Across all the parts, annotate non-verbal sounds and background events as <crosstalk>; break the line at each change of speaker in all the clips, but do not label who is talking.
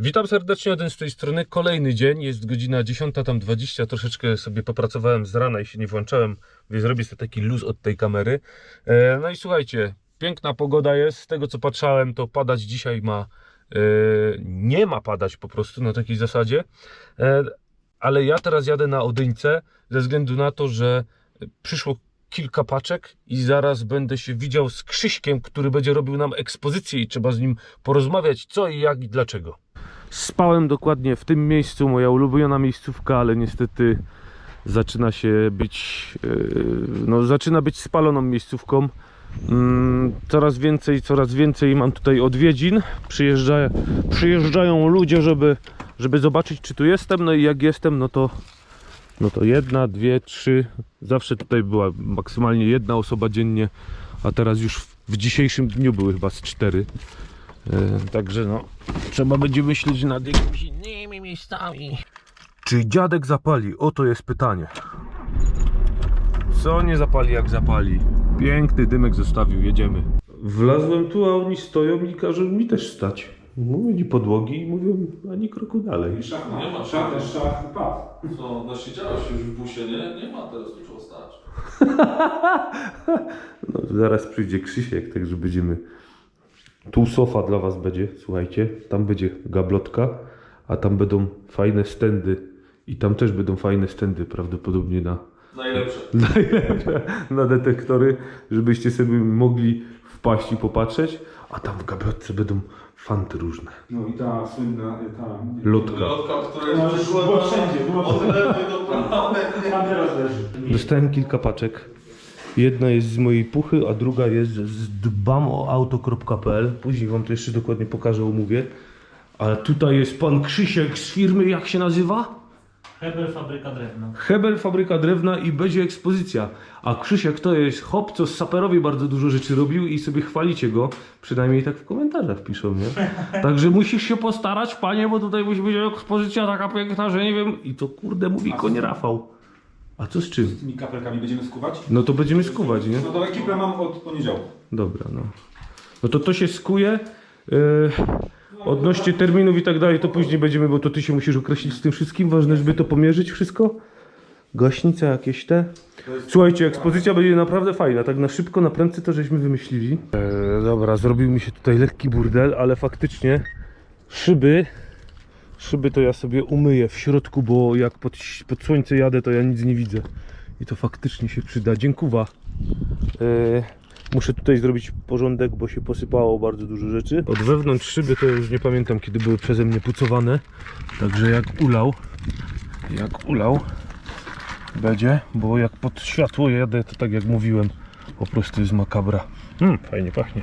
Witam serdecznie, jeden z tej strony. Kolejny dzień, jest godzina 10, tam 20. Troszeczkę sobie popracowałem z rana i się nie włączałem, więc zrobię sobie taki luz od tej kamery. E, no i słuchajcie, piękna pogoda jest. Z tego co patrzałem, to padać dzisiaj ma. E, nie ma padać po prostu na takiej zasadzie. E, ale ja teraz jadę na Odyńce ze względu na to, że przyszło kilka paczek i zaraz będę się widział z Krzyśkiem, który będzie robił nam ekspozycję i trzeba z nim porozmawiać co i jak i dlaczego. Spałem dokładnie w tym miejscu, moja ulubiona miejscówka, ale niestety zaczyna się być, yy, no zaczyna być spaloną miejscówką. Mm, Coraz więcej, coraz więcej mam tutaj odwiedzin. Przyjeżdża, przyjeżdżają ludzie, żeby, żeby zobaczyć, czy tu jestem. No i jak jestem, no to, no to jedna, dwie, trzy. Zawsze tutaj była maksymalnie jedna osoba dziennie, a teraz już w, dzisiejszym dniu były chyba z cztery. E, Także no, trzeba będzie myśleć nad jakimiś innymi miejscami. Czy dziadek zapali? Oto jest pytanie. Co nie zapali jak zapali? Piękny dymek zostawił, jedziemy. Wlazłem tu, a oni stoją i każą mi też stać. Mówię ni podłogi i mówią ani kroku dalej.
Szach
Nie ma
szach, szach i pad.
Co, nasiedziałeś już w busie, nie? Nie ma teraz tu czego stać. <laughs>
No, zaraz przyjdzie Krzysiek, także będziemy. Tu sofa dla Was będzie, słuchajcie. Tam będzie gablotka, a tam będą fajne stędy. I tam też będą fajne stędy, prawdopodobnie na,
Najlepsze. <laughs>
najlepsze na detektory, żebyście sobie mogli wpaść i popatrzeć. A tam w gablotce będą fanty różne.
No i ta słynna, ta...
Lotka.
Lotka, która
No,
jest przyszła
była wszędzie, była
od
wszędzie.
lewej do prawej.
Tam teraz leży.
Dostałem kilka paczek. Jedna jest z mojej puchy, a druga jest z dbamoauto.pl. Później wam to jeszcze dokładnie pokażę, omówię. A tutaj jest pan Krzysiek z firmy, jak się nazywa?
Hebel fabryka drewna.
Hebel, fabryka drewna i będzie ekspozycja. A Krzysiek to jest hop, co z saperowi bardzo dużo rzeczy robił i sobie chwalicie go. Przynajmniej tak w komentarzach piszą, nie? <laughs> Także musisz się postarać, panie, bo tutaj musi być ekspozycja taka piękna, że nie wiem. I to kurde mówi konie Rafał. A co z czym?
Z tymi kapelkami będziemy skuwać?
No to będziemy skuwać, nie?
No to ekipę mam od poniedziałku.
Dobra, no. No to to się skuje. Yy, odnośnie terminów i tak dalej, to później będziemy, bo to ty się musisz określić z tym wszystkim. Ważne, żeby to pomierzyć wszystko. Gaśnica jakieś te. Słuchajcie, ekspozycja będzie naprawdę fajna. Tak na szybko, na prędce to żeśmy wymyślili. E, dobra, zrobił mi się tutaj lekki burdel, ale faktycznie szyby. Szyby to ja sobie umyję w środku, bo jak pod, pod słońce jadę, to ja nic nie widzę. I to faktycznie się przyda. Dziękuwa. E, Muszę tutaj zrobić porządek, bo się posypało bardzo dużo rzeczy. Od wewnątrz szyby to już nie pamiętam, kiedy były przeze mnie pucowane. Także jak ulał, jak ulał będzie, bo jak pod światło jadę, to tak jak mówiłem, po prostu jest makabra. Hmm, fajnie pachnie.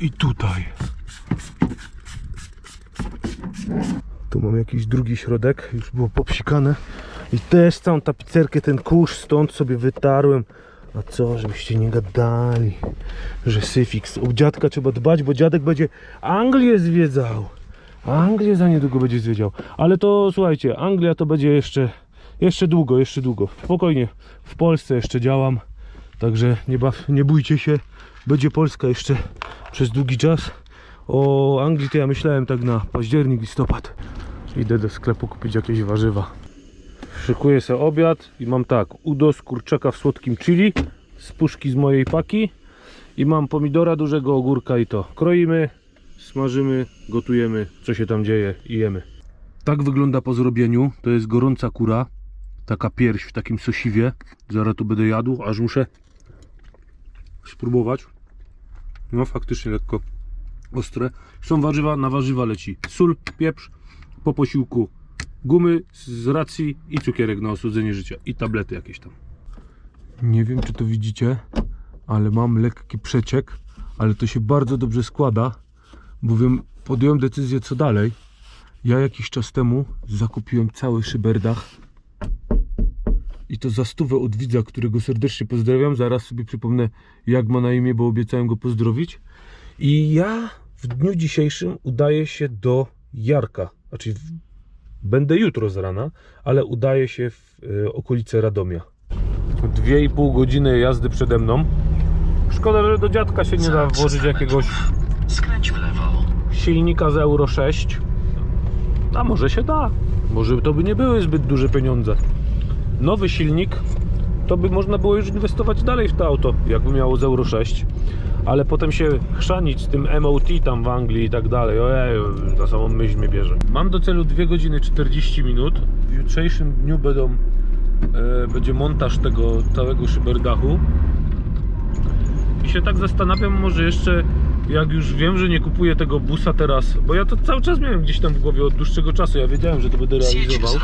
I tutaj. Tu mam jakiś drugi środek, już było popsikane. I też całą tapicerkę, ten kurz stąd sobie wytarłem. A co, żebyście nie gadali, że syfix. O dziadka trzeba dbać, bo dziadek będzie Anglię zwiedzał. Anglię za niedługo będzie zwiedział. Ale to słuchajcie, Anglia to będzie jeszcze, jeszcze długo, jeszcze długo. Spokojnie, w Polsce jeszcze działam. Także nie, baw, nie bójcie się, będzie Polska jeszcze przez długi czas. O Anglii to ja myślałem tak na październik, listopad. Idę do sklepu kupić jakieś warzywa. Szykuję sobie obiad i mam tak, udo z kurczaka w słodkim chili, z puszki z mojej paki i mam pomidora, dużego ogórka i to. Kroimy, smażymy, gotujemy, co się tam dzieje i jemy. Tak wygląda po zrobieniu. To jest gorąca kura, taka pierś w takim sosiwie. Zaraz tu będę jadł, aż muszę spróbować. No faktycznie lekko ostre. Są warzywa, na warzywa leci sól, pieprz, po posiłku gumy z racji i cukierek na osłodzenie życia i tablety jakieś tam. Nie wiem czy to widzicie, ale mam lekki przeciek, ale to się bardzo dobrze składa, bowiem podjąłem decyzję co dalej. Ja jakiś czas temu zakupiłem cały szyberdach i to za stówę od widza, którego serdecznie pozdrawiam. Zaraz sobie przypomnę jak ma na imię, bo obiecałem go pozdrowić. I ja w dniu dzisiejszym udaję się do Jarka, znaczy Będę jutro z rana, ale udaję się w y, okolice Radomia. Dwie i pół godziny jazdy przede mną. Szkoda, że do dziadka się nie da włożyć jakiegoś silnika z Euro 6. A może się da. Może to by nie były zbyt duże pieniądze. Nowy silnik to by można było już inwestować dalej w to auto, jakby miało z Euro 6. Ale potem się chrzanić z tym MOT tam w Anglii i tak dalej. Ojej, na samą myśl mnie bierze. Mam do celu 2 godziny 40 minut. W jutrzejszym dniu będą, e, będzie montaż tego całego szyberdachu. I się tak zastanawiam, może jeszcze jak już wiem, że nie kupuję tego busa teraz, bo ja to cały czas miałem gdzieś tam w głowie od dłuższego czasu. Ja wiedziałem, że to będę realizował.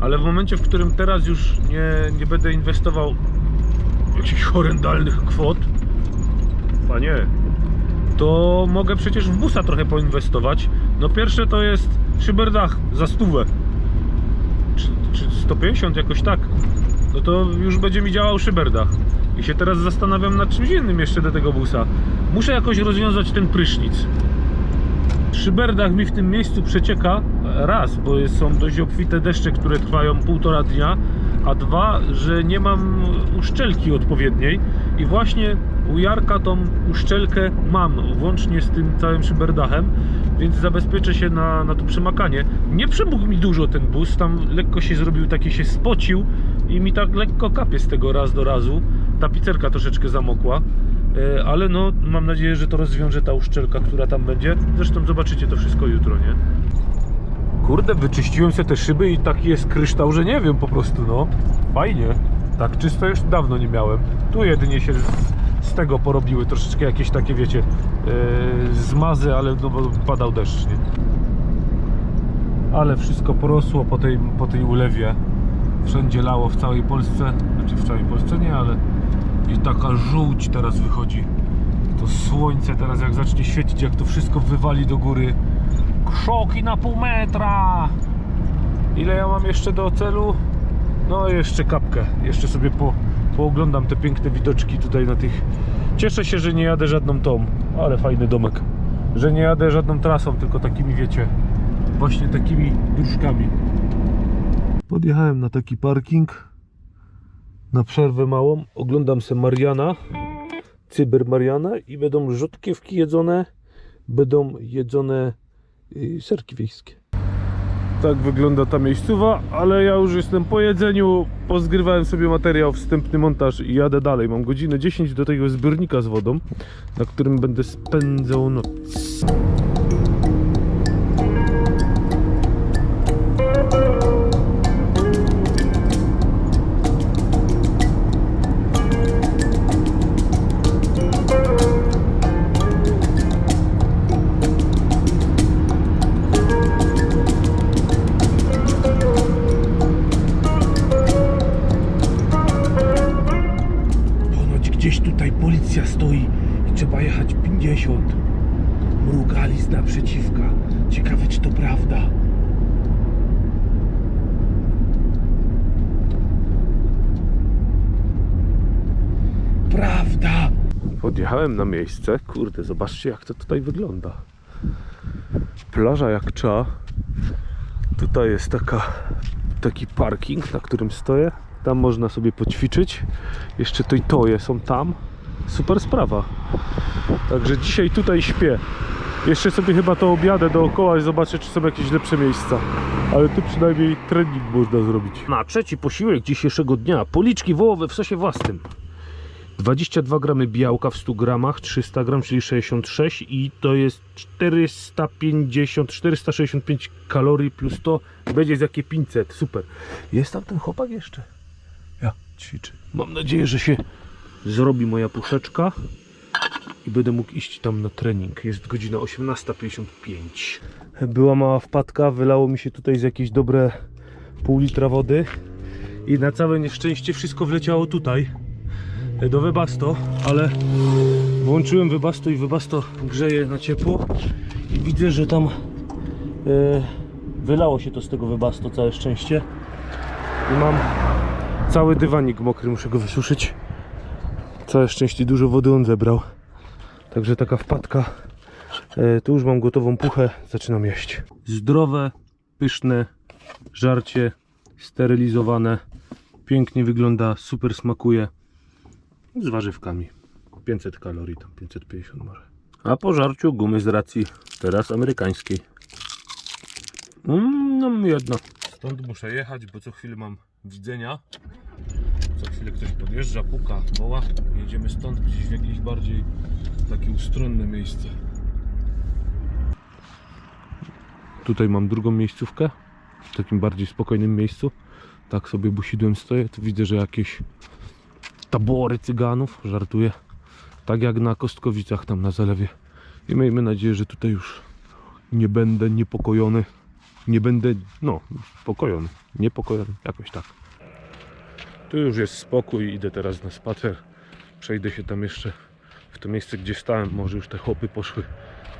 Ale w momencie, w którym teraz już nie, nie będę inwestował jakichś horrendalnych kwot, panie, to mogę przecież w busa trochę poinwestować. No pierwsze to jest szyberdach za stówę. Czy, czy 150 jakoś tak. No to już będzie mi działał szyberdach. I się teraz zastanawiam nad czymś innym jeszcze do tego busa. Muszę jakoś rozwiązać ten prysznic. Szyberdach mi w tym miejscu przecieka raz, bo są dość obfite deszcze, które trwają półtora dnia, a dwa, że nie mam uszczelki odpowiedniej i właśnie u Jarka tą uszczelkę mam, włącznie z tym całym szyberdachem, więc zabezpieczę się na, na to przemakanie. Nie przemógł mi dużo ten bus, tam lekko się zrobił, taki się spocił i mi tak lekko kapie z tego raz do razu. Tapicerka troszeczkę zamokła. E, ale no mam nadzieję, że to rozwiąże ta uszczelka, która tam będzie. Zresztą zobaczycie to wszystko jutro, nie? Kurde, wyczyściłem sobie te szyby i taki jest kryształ, że nie wiem po prostu, no. Fajnie. Tak czysto już dawno nie miałem. Tu jedynie się z, tego porobiły troszeczkę jakieś takie, wiecie, e, zmazy, ale no bo padał deszcz, nie? Ale wszystko porosło po tej, po tej ulewie. Wszędzie lało w całej Polsce. Znaczy w całej Polsce nie, ale i taka żółć teraz wychodzi. To słońce teraz jak zacznie świecić, jak to wszystko wywali do góry. Krzoki na pół metra! Ile ja mam jeszcze do celu? No jeszcze kapkę. Jeszcze sobie po, pooglądam te piękne widoczki tutaj na tych... Cieszę się, że nie jadę żadną tą, ale fajny domek. Że nie jadę żadną trasą, tylko takimi wiecie, właśnie takimi dróżkami. Podjechałem na taki parking na przerwę małą oglądam se Mariana, Cyber Mariana i będą rzutkiewki jedzone, będą jedzone y, serki wiejskie. Tak wygląda ta miejscowa, ale ja już jestem po jedzeniu, pozgrywałem sobie materiał, wstępny montaż i jadę dalej. Mam godzinę 10 do tego zbiornika z wodą, na którym będę spędzał noc. Gdzieś tutaj policja stoi i trzeba jechać 50. Mrugali z naprzeciwka. Ciekawe, czy to prawda. Prawda! Podjechałem na miejsce. Kurde, zobaczcie, jak to tutaj wygląda. Plaża jak cza. Tutaj jest taka, taki parking, na którym stoję. Tam można sobie poćwiczyć. Jeszcze to i toje są tam. Super sprawa. Także dzisiaj tutaj śpię. Jeszcze sobie chyba to objadę dookoła i zobaczę, czy są jakieś lepsze miejsca. Ale tu przynajmniej trening można zrobić. Na trzeci posiłek dzisiejszego dnia. Policzki wołowe w sosie własnym. 22 gramy białka w 100 gramach, 300 gram, czyli 66 i to jest 450, 465 kalorii plus to będzie z jakie 500, super. Jest tam ten chłopak jeszcze? Ja ćwiczę. Mam nadzieję, że się zrobi moja puszeczka i będę mógł iść tam na trening. Jest godzina 18.55. Była mała wpadka, wylało mi się tutaj z jakieś dobre pół litra wody i na całe nieszczęście wszystko wleciało tutaj do Webasto, ale włączyłem Webasto i Webasto grzeje na ciepło i widzę, że tam e, wylało się to z tego Webasto, całe szczęście i mam cały dywanik mokry, muszę go wysuszyć całe szczęście dużo wody on zebrał także taka wpadka e, tu już mam gotową puchę, zaczynam jeść zdrowe, pyszne żarcie sterylizowane pięknie wygląda, super smakuje z warzywkami. 500 kalorii, tam 550 może. A po żarciu gumy z racji Teraz amerykańskiej. Mm, no jedno. Stąd muszę jechać, bo co chwilę mam widzenia. Co chwilę ktoś podjeżdża, puka, woła. Jedziemy stąd gdzieś w jakieś bardziej takie ustronne miejsce. Tutaj mam drugą miejscówkę. W takim bardziej spokojnym miejscu. Tak sobie busidłem stoję. Tu widzę, że jakieś tabory cyganów. Żartuję. Tak jak na Kostkowicach tam na zalewie. I miejmy nadzieję, że tutaj już nie będę niepokojony. Nie będę, no, pokojony. Niepokojony, jakoś tak. Tu już jest spokój, idę teraz na spacer. Przejdę się tam jeszcze w to miejsce, gdzie stałem. Może już te chłopy poszły.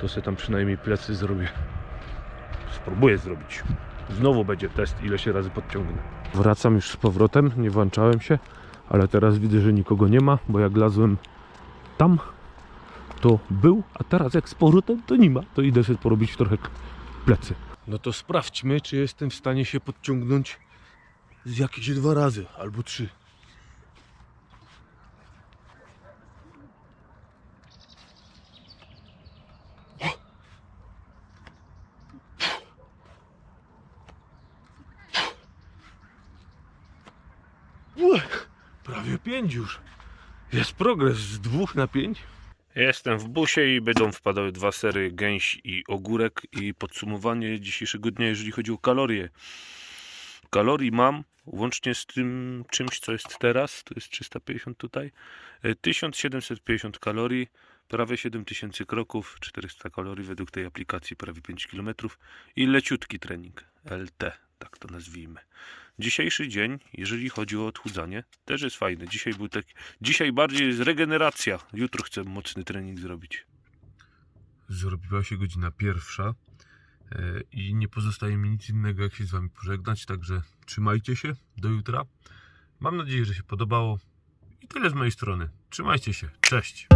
To sobie tam przynajmniej plecy zrobię. Spróbuję zrobić. Znowu będzie test, ile się razy podciągnę. Wracam już z powrotem, nie włączałem się, ale teraz widzę, że nikogo nie ma, bo jak lazłem tam, to był, a teraz jak z powrotem, to nie ma. To idę sobie porobić trochę plecy. No to sprawdźmy, czy jestem w stanie się podciągnąć z jakieś dwa razy, albo trzy. Prawie pięć już. Jest progres z dwóch na pięć. Jestem w busie i będą wpadały dwa sery gęś i ogórek. I podsumowanie dzisiejszego dnia, jeżeli chodzi o kalorie. Kalorii mam, łącznie z tym czymś, co jest teraz, to jest 350 tutaj, e, 1750 kalorii, prawie 7000 kroków, 400 kalorii według tej aplikacji, prawie 5 km i leciutki trening, LT, tak to nazwijmy. Dzisiejszy dzień, jeżeli chodzi o odchudzanie, też jest fajny. Dzisiaj był taki, dzisiaj bardziej jest regeneracja. Jutro chcę mocny trening zrobić. Zrobiła się godzina pierwsza e, i nie pozostaje mi nic innego, jak się z Wami pożegnać. Także trzymajcie się do jutra. Mam nadzieję, że się podobało. I tyle z mojej strony. Trzymajcie się. Cześć.